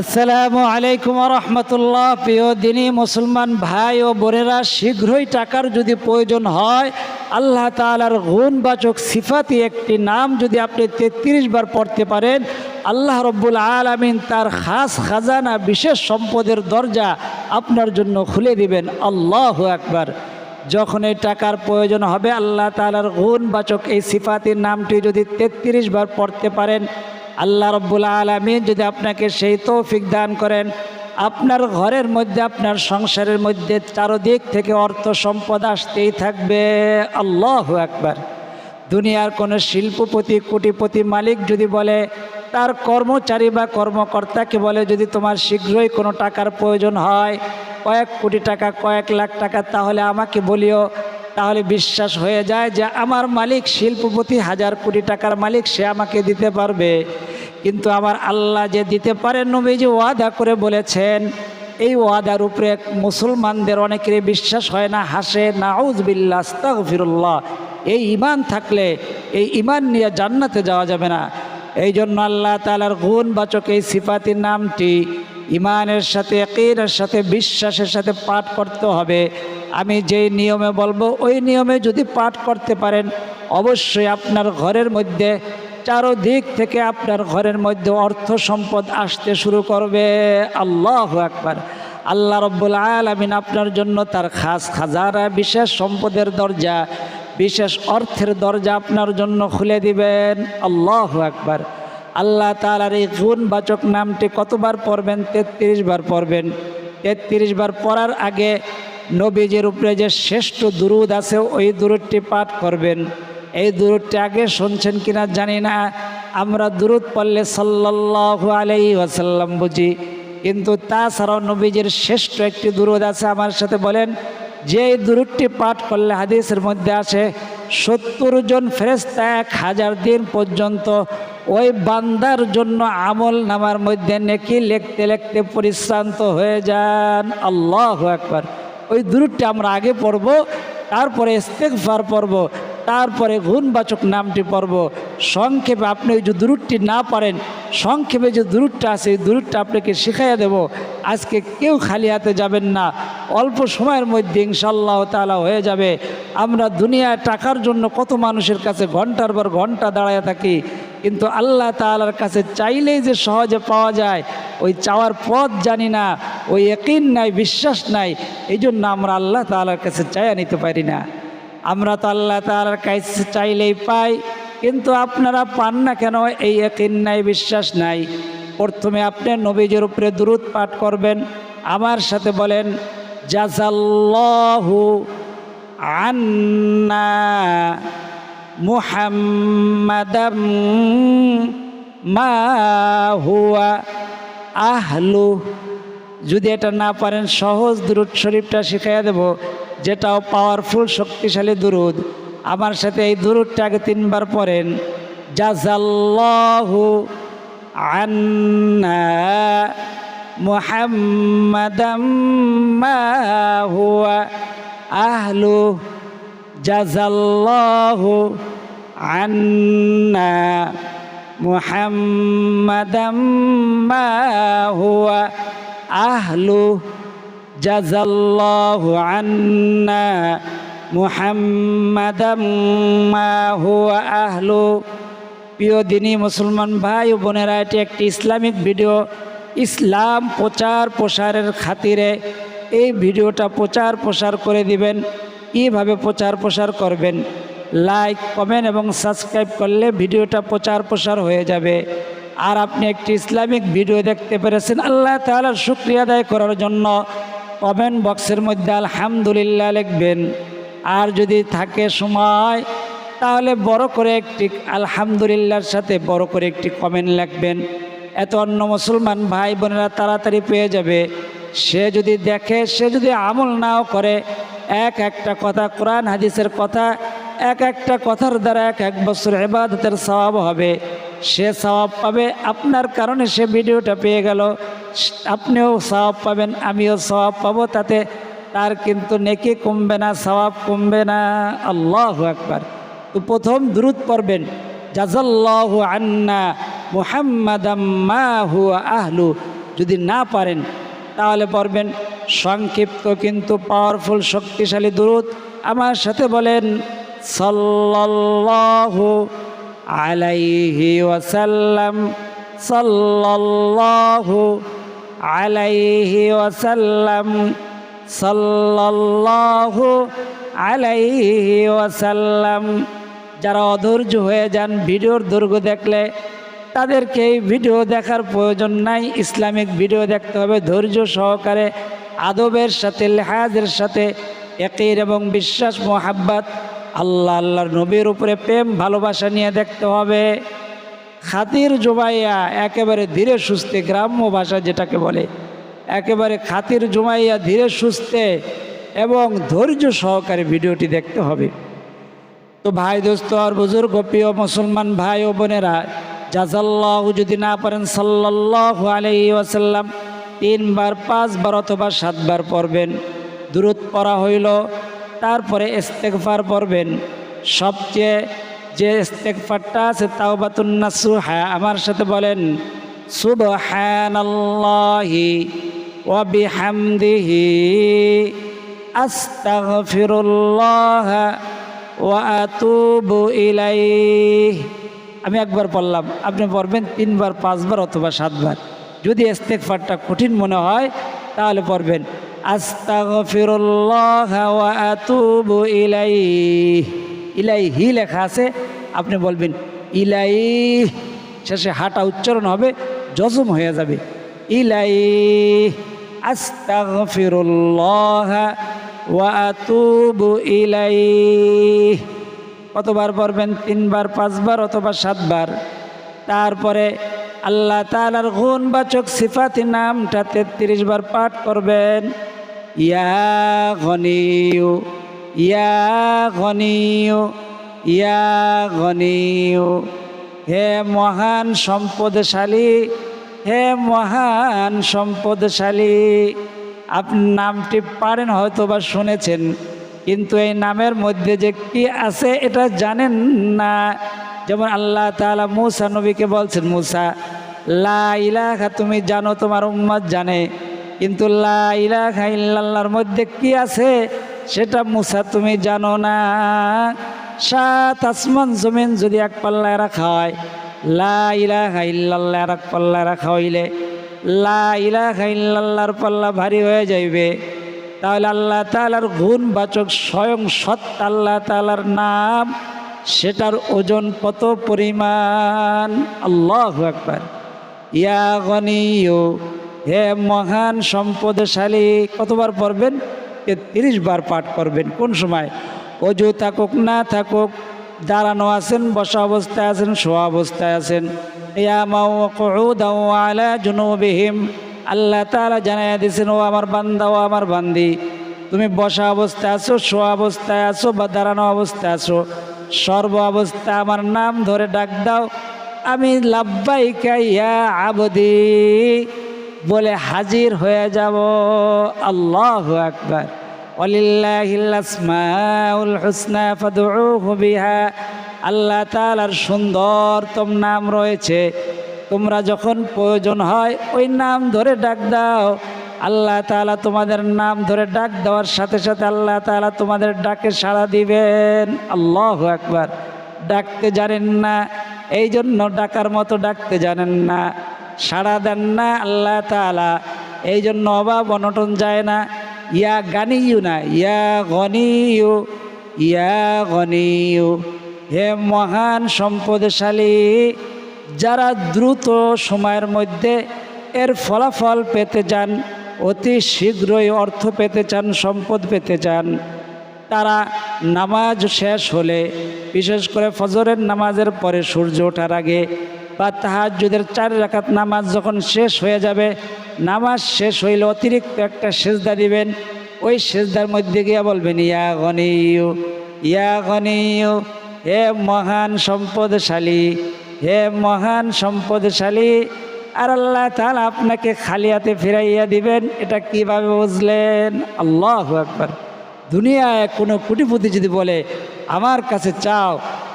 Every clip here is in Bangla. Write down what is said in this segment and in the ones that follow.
আসসালামু আলাইকুম রহমতুল্লাহ। প্রিয় দিনী মুসলমান ভাই ও বোনেরা, শীঘ্রই টাকার যদি প্রয়োজন হয়, আল্লাহ তালার গুণবাচক সিফাতি একটি নাম যদি আপনি তেত্রিশ বার পড়তে পারেন, আল্লাহ রব্বুল আলমিন তার খাস খাজানা, বিশেষ সম্পদের দরজা আপনার জন্য খুলে দিবেন। আল্লাহ একবার যখন এই টাকার প্রয়োজন হবে, আল্লাহ তালার গুণবাচক এই সিফাতির নামটি যদি তেত্রিশ বার পড়তে পারেন আল্লাহ রব্বুল আলমিন যদি আপনাকে সেই তৌফিক দান করেন, আপনার ঘরের মধ্যে, আপনার সংসারের মধ্যে চারোদিক থেকে অর্থ সম্পদ আসতেই থাকবে। আল্লাহ একবার দুনিয়ার কোনো শিল্পপতি, কোটিপতি মালিক যদি বলে, তার কর্মচারী বা কর্মকর্তাকে বলে, যদি তোমার শীঘ্রই কোনো টাকার প্রয়োজন হয়, কয়েক কোটি টাকা, কয়েক লাখ টাকা, তাহলে আমাকে বলিও তাহলে বিশ্বাস হয়ে যায় যে আমার মালিক শিল্পপতি হাজার কোটি টাকার মালিক, সে আমাকে দিতে পারবে। কিন্তু আমার আল্লাহ যে দিতে পারেন নবীজি ওয়াদা করে বলেছেন, এই ওয়াদার উপরে মুসলমানদের অনেকেরই বিশ্বাস হয় না, হাসে নাউজবিল্লা আস্তাগফিরুল্লাহ। এই ইমান থাকলে, এই ইমান নিয়ে জান্নাতে যাওয়া যাবে না। এই জন্য আল্লাহ তালার গুণবাচক এই সিফাতির নামটি ইমানের সাথে একের সাথে, বিশ্বাসের সাথে পাঠ করতে হবে। আমি যেই নিয়মে বলব, ওই নিয়মে যদি পাঠ করতে পারেন, অবশ্যই আপনার ঘরের মধ্যে, চারোদিক থেকে আপনার ঘরের মধ্যে অর্থ সম্পদ আসতে শুরু করবে। আল্লাহ একবার আল্লাহ রব্বুল আলমিন আপনার জন্য তার খাস খাজারা বিশেষ সম্পদের দরজা, বিশেষ অর্থের দরজা আপনার জন্য খুলে দিবেন। আল্লাহ একবার আল্লাহ তালার এই গুণবাচক নামটি কতবার পড়বেন? তেত্রিশ বার পড়বেন। তেত্রিশ বার পড়ার আগে নবীজির উপরে যে শ্রেষ্ঠ দুরুদ আছে, ওই দুরুদটি পাঠ করবেন। এই দুরুদটি আগে শুনছেন কিনা জানি না। আমরা দুরুদ পড়লে সাল্লাল্লাহু আলাই ওয়াসাল্লাম বুঝি। কিন্তু তাছাড়াও নবীজির শ্রেষ্ঠ একটি দুরুদ আছে, আমার সাথে বলেন, যে এই দুরুদটি পাঠ করলে হাদিসের মধ্যে আসে, সত্তর জন ফেরেস্তা এক হাজার দিন পর্যন্ত ওই বান্দার জন্য আমল নামার মধ্যে নেকি লিখতে লিখতে পরিশ্রান্ত হয়ে যান। আল্লাহ একবার ওই দূরটি আমরা আগে পড়ব, তারপরে ইস্তেকফার পড়ব, তারপরে গুণবাচক নামটি পড়ব। সংক্ষেপে আপনি ওই যে দূরটি না পারেন, সংক্ষেপে যে দূরটা আছে, এই দূরটা আপনাকে শিখাইয়া দেব। আজকে কেউ খালি হাতে যাবেন না, অল্প সময়ের মধ্যে ইনশাল্লাহ তালা হয়ে যাবে। আমরা দুনিয়ায় টাকার জন্য কত মানুষের কাছে ঘণ্টার পর ঘণ্টা দাঁড়ায় থাকি কিন্তু আল্লাহ তালার কাছে চাইলেই যে সহজে পাওয়া যায়, ওই চাওয়ার পথ জানি না, ওই একই নাই, বিশ্বাস নাই এই জন্য আমরা আল্লাহ তালার কাছে চাইয়া নিতে পারি না। আমরা তো আল্লাহ তালার কাছে চাইলেই পাই, কিন্তু আপনারা পান না কেন? এই একই নাই, বিশ্বাস নাই। প্রথমে আপনি নবীজের উপরে দূরত পাঠ করবেন। আমার সাথে বলেন জাজাল্লাহু আন্না। মুহাম্মাদাম মা হুয়া আহলু। যদি এটা না পারেন, সহজ দুরুদ শরীফটা শিখাইয়া দেব, যেটাও পাওয়ারফুল শক্তিশালী দুরুদ। আমার সাথে এই দুরুদটা আগে তিনবার পড়েন। জাজাল্লাহু আন্না মুহাম্মাদাম মা হুয়া আহলু। জাজাল্লাহু আন্না মুহাম্মাদাম মা হুয়া আহলু। জাজাল্লাহু আন্না মুহাম্মাদাম মা হুয়া আহলু। প্রিয় দিনী মুসলমান ভাই ও বোনেরা, এটি একটি ইসলামিক ভিডিও। ইসলাম প্রচার প্রসারের খাতিরে এই ভিডিওটা প্রচার প্রসার করে দিবেন। কীভাবে প্রচার প্রসার করবেন। লাইক কমেন্ট এবং সাবস্ক্রাইব করলে ভিডিওটা প্রচার প্রসার হয়ে যাবে। আর আপনি একটি ইসলামিক ভিডিও দেখতে পেরেছেন, আল্লাহ তালার শুক্রিয়া আদায় করার জন্য কমেন্ট বক্সের মধ্যে আলহামদুলিল্লাহ লিখবেন। আর যদি থাকে সময়, তাহলে বড় করে একটি আলহামদুলিল্লাহর সাথে বড় করে একটি কমেন্ট লিখবেন। এত অন্য মুসলমান ভাই বোনেরা তাড়াতাড়ি পেয়ে যাবে। সে যদি দেখে, সে যদি আমল নাও করে এক একটা কথা কোরআন, হাদিসের কথা, এক একটা কথার দ্বারা এক এক বছর এবাদতের স্বভাব হবে। সে স্বভাব পাবে, আপনার কারণে সে ভিডিওটা পেয়ে গেল। আপনিও স্বভাব পাবেন, আমিও স্বভাব পাবো, তাতে তার কিন্তু নেকি কমবে না স্বভাব কমবে না। আল্লাহ একবার তো প্রথম দ্রুত পড়বেন জাজাল্লাহু আন্না মুহাম্মাদাম মা হুয়া আহলু। যদি না পারেন তাহলে পড়বেন, সংক্ষিপ্ত কিন্তু পাওয়ারফুল শক্তিশালী দূরত আমার সাথে বলেন, সাল্লাল্লাহু আলাইহি ওয়াসাল্লাম, সাল্লাল্লাহু আলাইহি ওয়াসাল্লাম, সাল্লাল্লাহু আলাইহি ওয়াসাল্লাম। যারা অধৈর্য হয়ে যান, ভিডিওর দৈর্ঘ্য দেখলে তাদেরকে এই ভিডিও দেখার প্রয়োজন নাই। ইসলামিক ভিডিও দেখতে হবে। ধৈর্য সহকারে আদবের সাথে, লেহাজের সাথে, একের এবং বিশ্বাস, মোহাব্বাত, আল্লাহ আল্লাহর নবীর উপরে প্রেম, ভালোবাসা নিয়ে দেখতে হবে। খাতির জুমাইয়া একেবারে ধীরে সুস্থে গ্রাম্য ভাষা যেটাকে বলে, একেবারে খাতির জুমাইয়া ধীরে সুস্থে এবং ধৈর্য সহকারে ভিডিওটি দেখতে হবে। তো ভাই দোস্ত আর বুজুর্গ, প্রিয় মুসলমান ভাই ও বোনেরা জাজাল্লাহ যদি না পারেন সাল্লাহ আলাইহি ওয়াসাল্লাম তিনবার, পাঁচবার অথবা সাতবার পড়বেন। দূরত পড়া হইল, তারপরে ইস্তেকফার পড়বেন। সবচেয়ে যে ইস্তেকফারটা আছে তাও তাওবাতুন্নাসু হ্যাঁ আমার সাথে বলেন, সুবহানাল্লাহি ওয়া বিহামদিহি, আস্তাগফিরুল্লাহ ওয়া আতুবু ইলাইহি। আমি একবার পড়লাম আপনি পড়বেন তিনবার, পাঁচবার অথবা সাতবার। যদি ইস্তেকফারটা কঠিন মনে হয়, তাহলে পড়বেন, আস্তাগফিরুল্লাহ ইলাইহি। ইলাইহি লেখা আছে, আপনি বলবেন ইলাই শেষে হাঁটা উচ্চারণ হবে, জজম হয়ে যাবে ইলাই আস্তাগফিরুল্লাহ ওয়া আতুবু ইলাইহি। কতবার পড়বেন? তিনবার, পাঁচবার অথবা সাতবার। তারপরে আল্লাহ তালার গুণবাচক সিফাতি নামটা তেত্রিশ বার পাঠ করবেন। ইয়া ঘনিউ ইয়া ঘনিউ ইয়া ঘনিউ হে মহান সম্পদশালী, হে মহান সম্পদশালী আপনি নামটি পারেন হয়তো বা শুনেছেন। কিন্তু এই নামের মধ্যে যে কি আছে, এটা জানেন না? যেমন আল্লাহ তাআলা মুসা নবীকে বলছেন, মুসা, লা তুমি জানো তোমার উম্মত জানে। কিন্তু লা ইলাহা ইল্লাল্লাহর মধ্যে কি আছে? সেটা মুসা, তুমি জানো না। সাত আসমান জমিন যদি এক পাল্লায় রাখা হয়, লা ইলাহা আর এক পাল্লায় রাখা হইলে লা ইলাহা ইল্লাল্লাহর পাল্লা ভারী হয়ে যাইবে। তাহলে আল্লাহ তালার গুণবাচক স্বয়ং সত্য আল্লাহ তালার নাম, সেটার ওজন কত পরিমাণ? আল্লাহ একবার ইয়া গনিও হে মহান সম্পদশালী, কতবার পড়বেন? তিরিশ বার পাঠ করবেন। কোন সময়? অজু থাকুক, না থাকুক, দাঁড়ানো আছেন, বসা অবস্থায় আছেন, শোয়া অবস্থায় আছেন। ইয়া মাও কউদাও আলা জুনুবিহিম। আল্লাহ তাআলা জানাইয়া দিয়েছেন ও আমার বান্দা, ও আমার বান্দি, তুমি বসা অবস্থায় আছো, শোয়া অবস্থায় আছো বা দাঁড়ানো অবস্থায় আছো? সর্ব অবস্থায় আমার নাম ধরে ডাক দাও, আমি লাব্বাইকা ইয়া আবদি। বলে হাজির হয়ে যাব আল্লাহ আকবার। আল্লাহ তাআলার সুন্দরতম নাম রয়েছে তোমরা যখন প্রয়োজন হয়, ওই নাম ধরে ডাক দাও। আল্লাহ তাআলা তোমাদের নাম ধরে ডাক দেওয়ার সাথে সাথে আল্লাহ তাআলা তোমাদের ডাকে সাড়া দিবেন। আল্লাহ একবার ডাকতে জানেন না এই জন্য ডাকার মতো ডাকতে জানেন না, সাড়া দেন না আল্লাহ তাআলা। এই জন্য অভাব অনটন যায় না। ইয়া গানিও না, ইয়া গনিও ইয়া গনিও হে মহান সম্পদশালী যারা দ্রুত সময়ের মধ্যে এর ফলাফল পেতে চান, অতি শীঘ্রই অর্থ পেতে চান, সম্পদ পেতে চান, তারা নামাজ শেষ হলে, বিশেষ করে ফজরের নামাজের পরে সূর্য ওঠার আগে বা তাহাজুদের চার রাকাত নামাজ যখন শেষ হয়ে যাবে, নামাজ শেষ হইলে অতিরিক্ত একটা সেজদা দিবেন। ওই সেজদার মধ্যে গিয়া বলবেন, ইয়া গনিউ ইয়া গনিউ হে মহান সম্পদশালী হে মহান সম্পদশালী, আর আল্লাহ তাহলে আপনাকে খালি হাতে ফিরাইয়া দিবেন, এটা কীভাবে বুঝলেন? আল্লাহ একবার দুনিয়ায় কোনো কুটিপুতি যদি বলে, আমার কাছে চাও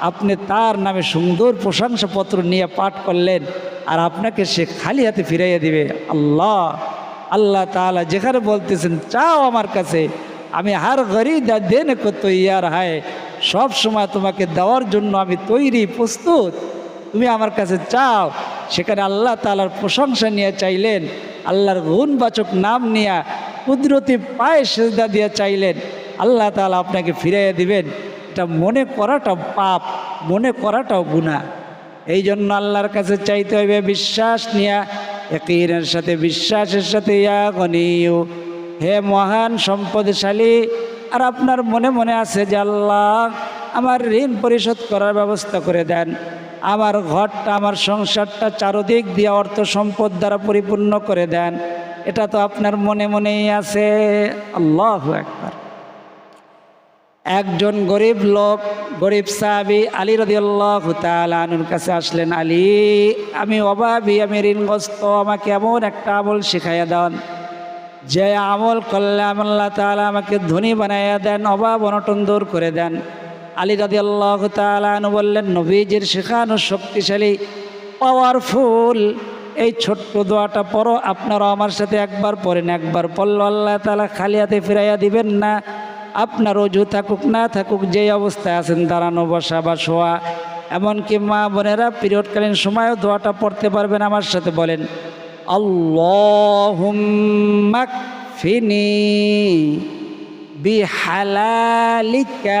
আপনি তার নামে সুন্দর প্রশংসাপত্র নিয়ে পাঠ করলেন, আর আপনাকে সে খালি হাতে ফিরাইয়া দিবে। আল্লাহ আল্লাহ তাআলা যেখানে বলতেছেন, চাও আমার কাছে, আমি হার ঘরি দা দেন কত ইয়ার হায়, সব সময় তোমাকে দেওয়ার জন্য আমি তৈরি প্রস্তুত। তুমি আমার কাছে চাও। সেখানে আল্লাহ তালার প্রশংসা নিয়ে চাইলেন, আল্লাহর গুণবাচক নাম নিয়ে কুদরতি পায়ে সেজদা দিয়ে চাইলেন। আল্লাহ তালা আপনাকে ফিরাইয়া দিবেন। এটা মনে করাটা পাপ, মনে করাটাও গুণা এই জন্য আল্লাহর কাছে চাইতে হবে বিশ্বাস নিয়া, একইনের সাথে বিশ্বাসের সাথে ইয়া গনিও হে মহান সম্পদশালী, আর আপনার মনে মনে আছে যে আল্লাহ আমার ঋণ পরিশোধ করার ব্যবস্থা করে দেন। আমার ঘরটা, আমার সংসারটা চারদিক দিয়ে অর্থ সম্পদ দ্বারা পরিপূর্ণ করে দেন। এটা তো আপনার মনে মনেই আছে। আল্লাহ একবার একজন গরিব লোক, গরিব সাহাবি আলী রদি আল্লাহ তালুর কাছে আসলেন, আলী, আমি অভাবী, আমি ঋণগ্রস্ত, আমাকে এমন একটা আমল শিখাইয়া দেন যে আমল করলে আল্লাহ তালা আমাকে ধনী বানাইয়া দেন, অভাব অনটন দূর করে দেন। আলী রাদি আল্লাহ তালু বললেন, নবীজির শেখানো শক্তিশালী পাওয়ারফুল এই ছোট্ট দোয়াটা পড়ো আপনারা আমার সাথে একবার পড়েন, একবার পড়ল আল্লাহ তালা খালি হাতে ফিরাইয়া দিবেন না। আপনার অজু থাকুক, না থাকুক, যেই অবস্থায় আছেন, দাঁড়ানো, বসা বা শোয়া। এমনকি মা বোনেরা পিরিয়ডকালীন সময়ও দোয়াটা পড়তে পারবেন আমার সাথে বলেন আল্লাহুম্মাকফিনি বিহালালিকা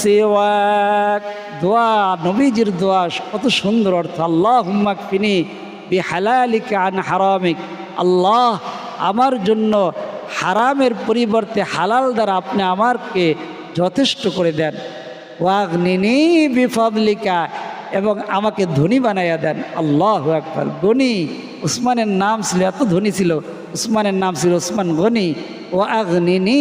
সিওয়াক। দোয়া, নবীজির দোয়া, কত সুন্দর অর্থ। আল্লাহ হুম্মাক ফিনি বি হালালিকে আন হারামিক। আল্লাহ, আমার জন্য হারামের পরিবর্তে হালাল দ্বারা আপনি আমারকে যথেষ্ট করে দেন। ওয়াগ নিনি বিফদলিকা, এবং আমাকে ধনী বানাইয়া দেন। আল্লাহ একবার গনি, উসমানের নাম ছিল, এত ধনী ছিল। উসমানের নাম ছিল উসমান গনি। ও নিনি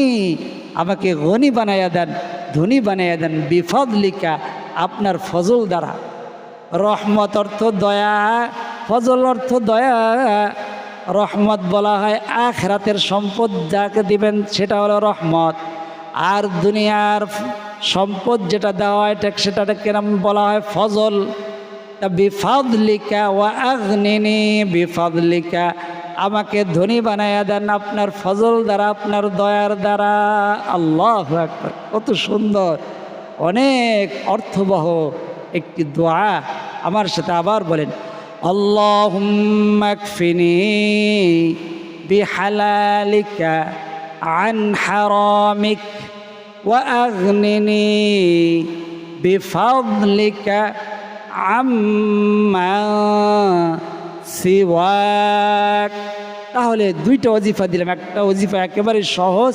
আমাকে গনি বানাইয়া দেন, ধনী বানাইয়া দেন, বিফদলিকা আপনার ফজল দ্বারা। রহমত অর্থ দয়া, ফজল অর্থ দয়া। রহমত বলা হয় আখরাতের সম্পদ যাকে দিবেন সেটা হলো রহমত। আর দুনিয়ার সম্পদ যেটা দেওয়া হয় সেটাকে কেরম বলা হয়? ফজল। তা বিফাদলিকা ওয়া আগনিনি বিফাদলিকা আমাকে ধনী বানাইয়া দেন আপনার ফজল দ্বারা আপনার দয়ার দ্বারা আল্লাহ একবার কত সুন্দর অনেক অর্থবহ একটি দোয়া আমার সাথে আবার বলেন আল্লাহ বিহালালিকা আন হারামিক وأغنني بفضلك عما সিওয়াক তাহলে দুইটা অজিফা দিলাম। একটা অজিফা একেবারে সহজ।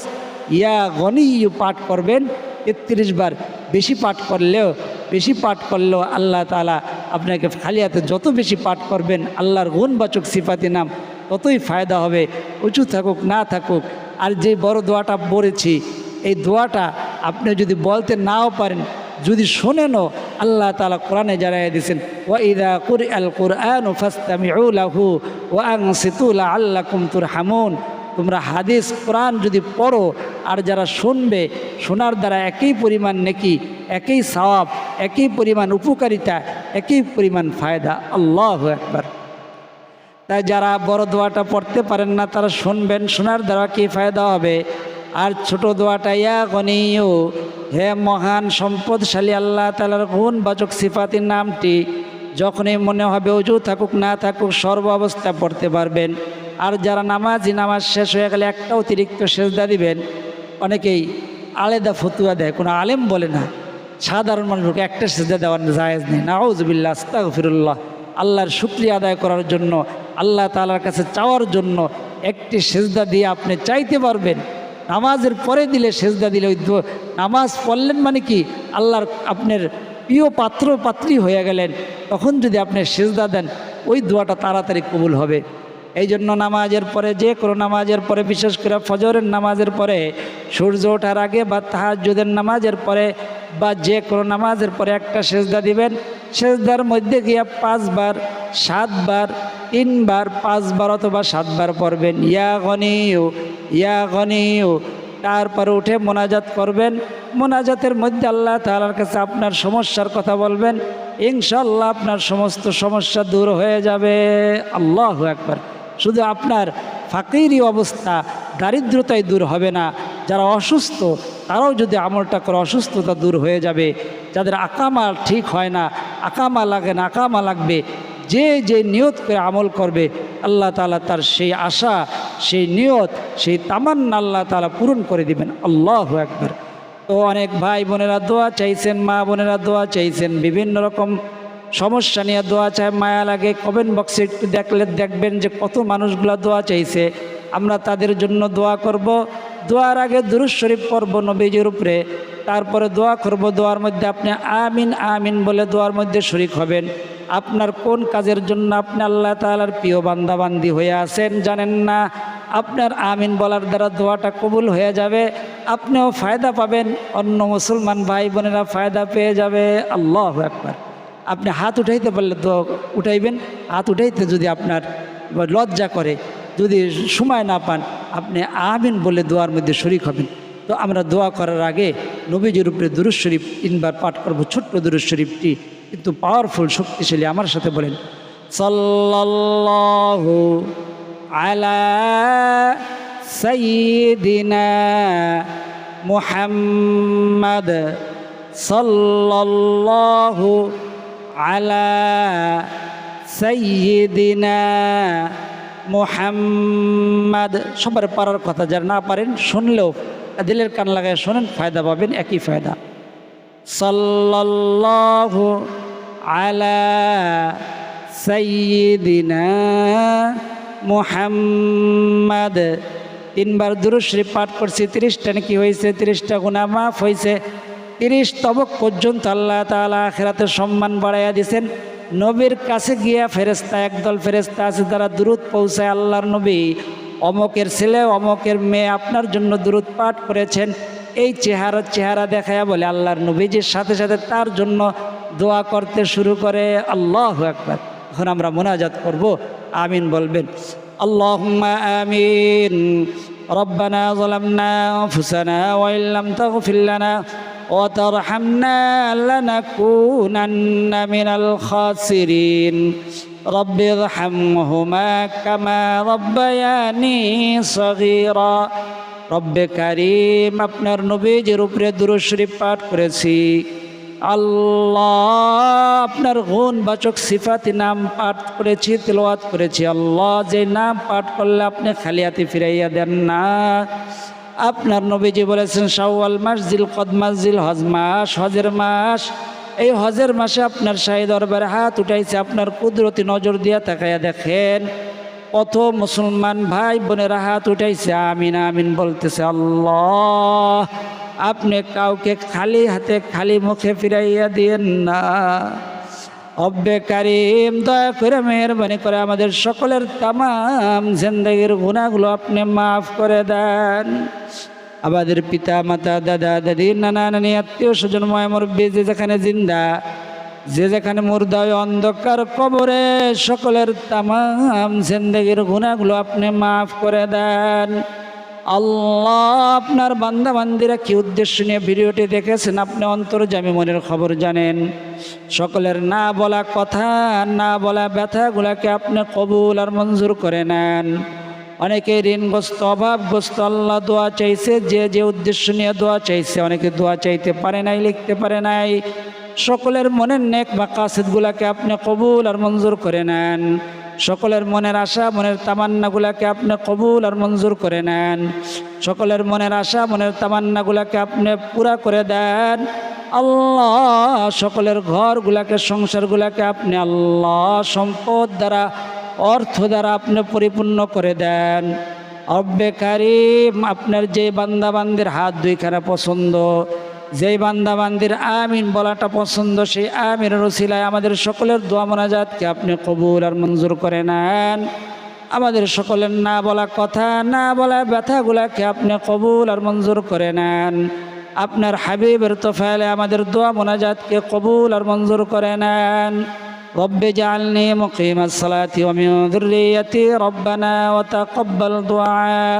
ইয়া গনি পাঠ করবেন। তেত্রিশ বার বেশি পাঠ করলেও, বেশি পাঠ করলেও আল্লাহ তালা আপনাকে খালি হাতে যত বেশি পাঠ করবেন, আল্লাহর গুণবাচক সিফাতি নাম, ততই ফায়দা হবে। উঁচু থাকুক, না থাকুক, আর যে বড় দোয়াটা পড়েছি, এই দোয়াটা আপনি যদি বলতে নাও পারেন যদি শোনেনও, আল্লাহ তালা কোরআনে জানাই দিয়েছেন ওয়াইদা কুর আল কোরআন ফাস্তামিউলাহু ওয়াং সিতুলা আল্লাহ কুমতুর হামুন তোমরা হাদিস, কোরআন যদি পড়ো, আর যারা শুনবে, শোনার দ্বারা একই পরিমাণ নেকি, একই সওয়াব, একই পরিমাণ উপকারিতা, একই পরিমাণ ফায়দা। আল্লাহ একবার তাই যারা বড় দোয়াটা পড়তে পারেন না, তারা শুনবেন, শোনার দ্বারা কী ফায়দা হবে? আর ছোট দোয়াটা ইয়া গনিও হে মহান সম্পদশালী আল্লাহ তালার গুণ বাচক সিফাতির নামটি, যখনই মনে হবে উজু থাকুক না থাকুক, সর্ব অবস্থা পড়তে পারবেন। আর যারা নামাজি, নামাজ শেষ হয়ে গেলে একটা অতিরিক্ত সেজদা দিবেন, অনেকেই আলেদা ফতুয়া দেয়। কোনো আলেম বলে না, সাধারণ মানুষকে একটা সেজদা দেওয়ার জায়েজ নেই। নাউজবিল্লা আস্তাগফিরুল্লাহ। আল্লাহর শুক্রিয়া আদায় করার জন্য, আল্লাহ তালার কাছে চাওয়ার জন্য একটি সেজদা দিয়ে আপনি চাইতে পারবেন। নামাজের পরে দিলে সেজদা দিলে ওই নামাজ পড়লেন মানে কি? আল্লাহর আপনার প্রিয় পাত্র, পাত্রী হয়ে গেলেন। তখন যদি আপনি সেজদা দেন, ওই দোয়াটা তাড়াতাড়ি কবুল হবে। এই জন্য নামাজের পরে, যে কোনো নামাজের পরে, বিশেষ করে ফজরের নামাজের পরে, সূর্য ওঠার আগে বা তাহাজ্জুদের নামাজের পরে বা যে কোনো নামাজের পরে একটা সেজদা দিবেন। সেজদার মধ্যে গিয়া পাঁচবার, সাতবার, তিনবার, পাঁচবার অথবা সাতবার পড়বেন। ইয়া গনিও ইয়া গনিও তারপরে উঠে মোনাজাত করবেন। মোনাজাতের মধ্যে আল্লাহ তালার কাছে আপনার সমস্যার কথা বলবেন। ইনশাল্লাহ আপনার সমস্ত সমস্যা দূর হয়ে যাবে। আল্লাহ একবার শুধু আপনার ফাঁকিরই অবস্থা, দারিদ্রতাই দূর হবে না। যারা অসুস্থ, তারাও যদি আমলটা করে অসুস্থতা দূর হয়ে যাবে। যাদের আকামা ঠিক হয় না, আকামা লাগে না, আকামা লাগবে যে যে নিয়ত করে আমল করবে, আল্লাহ তালা তার সেই আশা, সেই নিয়ত, সেই তামান্না আল্লাহ তালা পূরণ করে দিবেন। আল্লাহ একবার তো অনেক ভাই বোনেরা দোয়া চাইছেন, মা বোনেরা দোয়া চাইছেন, বিভিন্ন রকম সমস্যা নিয়ে দোয়া চায়, মায়া লাগে। কমেন্ট বক্সে একটু দেখলে দেখবেন যে কত মানুষগুলা দোয়া চাইছে। আমরা তাদের জন্য দোয়া করব। দোয়ার আগে দুরুজ শরীফ পড়ব নবীজির উপরে। তারপরে দোয়া করব, দোয়ার মধ্যে আপনি আমিন আমিন বলে দোয়ার মধ্যে শরিক হবেন। আপনার কোন কাজের জন্য আপনি আল্লাহ তালার প্রিয় বান্দাবান্দি হয়ে আছেন জানেন না? আপনার আমিন বলার দ্বারা দোয়াটা কবুল হয়ে যাবে, আপনিও ফায়দা পাবেন, অন্য মুসলমান ভাই বোনেরা ফায়দা পেয়ে যাবে। আল্লাহ একবার আপনি হাত উঠাইতে পারলে তো উঠাইবেন, হাত উঠাইতে যদি আপনার লজ্জা করে, যদি সময় না পান, আপনি আমিন বলে দোয়ার মধ্যে শরিক হবেন। তো আমরা দোয়া করার আগে নবীজির উপরে দুরুজ শরীফ তিনবার পাঠ করব, ছোট্ট দুরুজ শরীফটি কিন্তু পাওয়ারফুল শক্তিশালী আমার সাথে বলেন, সাল্লাল্লাহু আলা সাইয়্যিদিনা মুহাম্মাদ সাল্লাল্লাহু আলা সাইয়্যিদিনা মুহাম্মাদ। সবার পারার কথা, যারা না পারেন শুনলেও, দিলের কান লাগায় শোনেন, ফায়দা পাবেন, একই ফায়দা। সাল্লাল্লাহু মুহাম্মাদ। তিনবার দুরুশ্রী পাঠ করছি, তিরিশটা নাকি হয়েছে, তিরিশটা গুণা মাফ হয়েছে। তিরিশ তবক পর্যন্ত আল্লাহ তালা আখেরাতে সম্মান বাড়াইয়া দিছেন নবীর কাছে গিয়া ফেরেস্তা একদল ফেরেস্তা আছে তারা দূরত পৌঁছায় আল্লাহর নবী। অমকের ছেলে, অমকের মেয়ে আপনার জন্য দূরত পাঠ করেছেন। এই চেহারা চেহারা দেখায়া বলে আল্লাহর নবীজির সাথে সাথে তার জন্য দোয়া করতে শুরু করে আল্লাহ একবার এখন আমরা মোনাজাত করব আমিন বলবেন আল্লাহুম্মা আমিন ربنا ظلمنا أنفسنا وإن لم تغفر لنا وترحمنا لنكونن من الخاسرين رب ارحمهما كما ربياني صغيرا রব্বে কারিম আপনার নবীজির উপরে দুরুশরীফ পাঠ করেছি আল্লাহ, আপনার গুণ বাচক সিফাতি নাম পাঠ করেছি তেলোয়াত করেছি। আল্লাহ, যে নাম পাঠ করলে আপনি খালিয়াতি ফিরাইয়া দেন না। আপনার নবীজি বলেছেন, শাওয়াল মাস জিল কদ হজ মাস, হজের মাস। এই হজের মাসে আপনার শাহী দরবারে হাত উঠাইছে, আপনার কুদরতি নজর দিয়া তাকাইয়া দেখেন। কত মুসলমান ভাই বোনেরা হাত উঠাইছে, আমিন আমিন বলতেছে, আল্লাহ, আপনি কাউকে খালি হাতে খালি মুখে ফিরাইয়া দিয়েন না। অব্বে কারিম, দয়া করে মেহরবানি করে আমাদের সকলের তামাম জিন্দগির গুণাগুলো আপনি মাফ করে দেন। আমাদের পিতা, মাতা, দাদা, দাদি, নানা, নানি আত্মীয় স্বজন ময় যে যেখানে জিন্দা যে যেখানে মুর্দায় অন্ধকার কবরে, সকলের তামাম জিন্দগির গুণাগুলো আপনি মাফ করে দেন। আল্লাহ আপনার বান্দা বান্দিরা কি উদ্দেশ্য নিয়ে ভিডিওটি দেখেছেন? আপনি অন্তর্জামী মনের খবর জানেন। সকলের না বলা কথা, না বলা ব্যথাগুলাকে আপনি কবুল আর মঞ্জুর করে নেন। অনেকে ঋণগ্রস্ত, অভাবগ্রস্ত, আল্লাহ দোয়া চাইছে, যে যে উদ্দেশ্য নিয়ে দোয়া চাইছে, অনেকে দোয়া চাইতে পারে নাই, লিখতে পারে নাই। সকলের মনের নেক বা কাসিদগুলাকে আপনি কবুল আর মঞ্জুর করে নেন। সকলের মনের আশা, মনের তামান্নাগুলাকে আপনি কবুল আর মঞ্জুর করে নেন। সকলের মনের আশা, মনের তামান্নাগুলাকে আপনি পুরা করে দেন। আল্লাহ সকলের ঘরগুলাকে, সংসারগুলাকে আপনি আল্লাহ সম্পদ দ্বারা, অর্থ দ্বারা আপনি পরিপূর্ণ করে দেন। রব্বে কারিম, আপনার যে বান্দাবান্দির হাত দুইখানা পছন্দ যেই বান্দাবান্দির আমিন বলাটা পছন্দ সেই আমিন রসিলায় আমাদের সকলের দোয়া মোনাজাতকে আপনি কবুল আর মঞ্জুর করে নেন আমাদের সকলের না বলা কথা না বলা ব্যথাগুলাকে আপনি কবুল আর মঞ্জুর করে নেন আপনার হাবিবের তোফালে আমাদের দোয়া মোনাজাতকে কবুল আর মঞ্জুর করে নেন رب اجعلني مقيم الصلاة ومن ذريتي ربنا وتقبل دعاء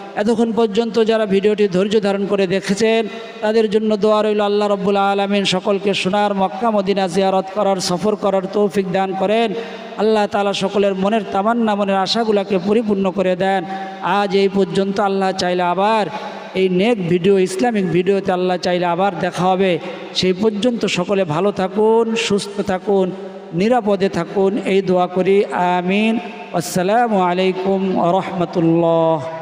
এতক্ষণ পর্যন্ত যারা ভিডিওটি ধৈর্য ধারণ করে দেখেছেন, তাদের জন্য দোয়া রইল আল্লাহ রব্বুল আলমিন সকলকে সোনার মক্কা মদিনা জিয়ারত করার, সফর করার তৌফিক দান করেন। আল্লাহ তালা সকলের মনের তামান্না, মনের আশাগুলোকে পরিপূর্ণ করে দেন। আজ এই পর্যন্ত আল্লাহ চাইলে আবার এই নেক ভিডিও, ইসলামিক ভিডিওতে আল্লাহ চাইলে আবার দেখা হবে। সেই পর্যন্ত সকলে ভালো থাকুন, সুস্থ থাকুন, নিরাপদে থাকুন। এই দোয়া করি, আমিন। আসসালামু আলাইকুম রহমতুল্লাহ।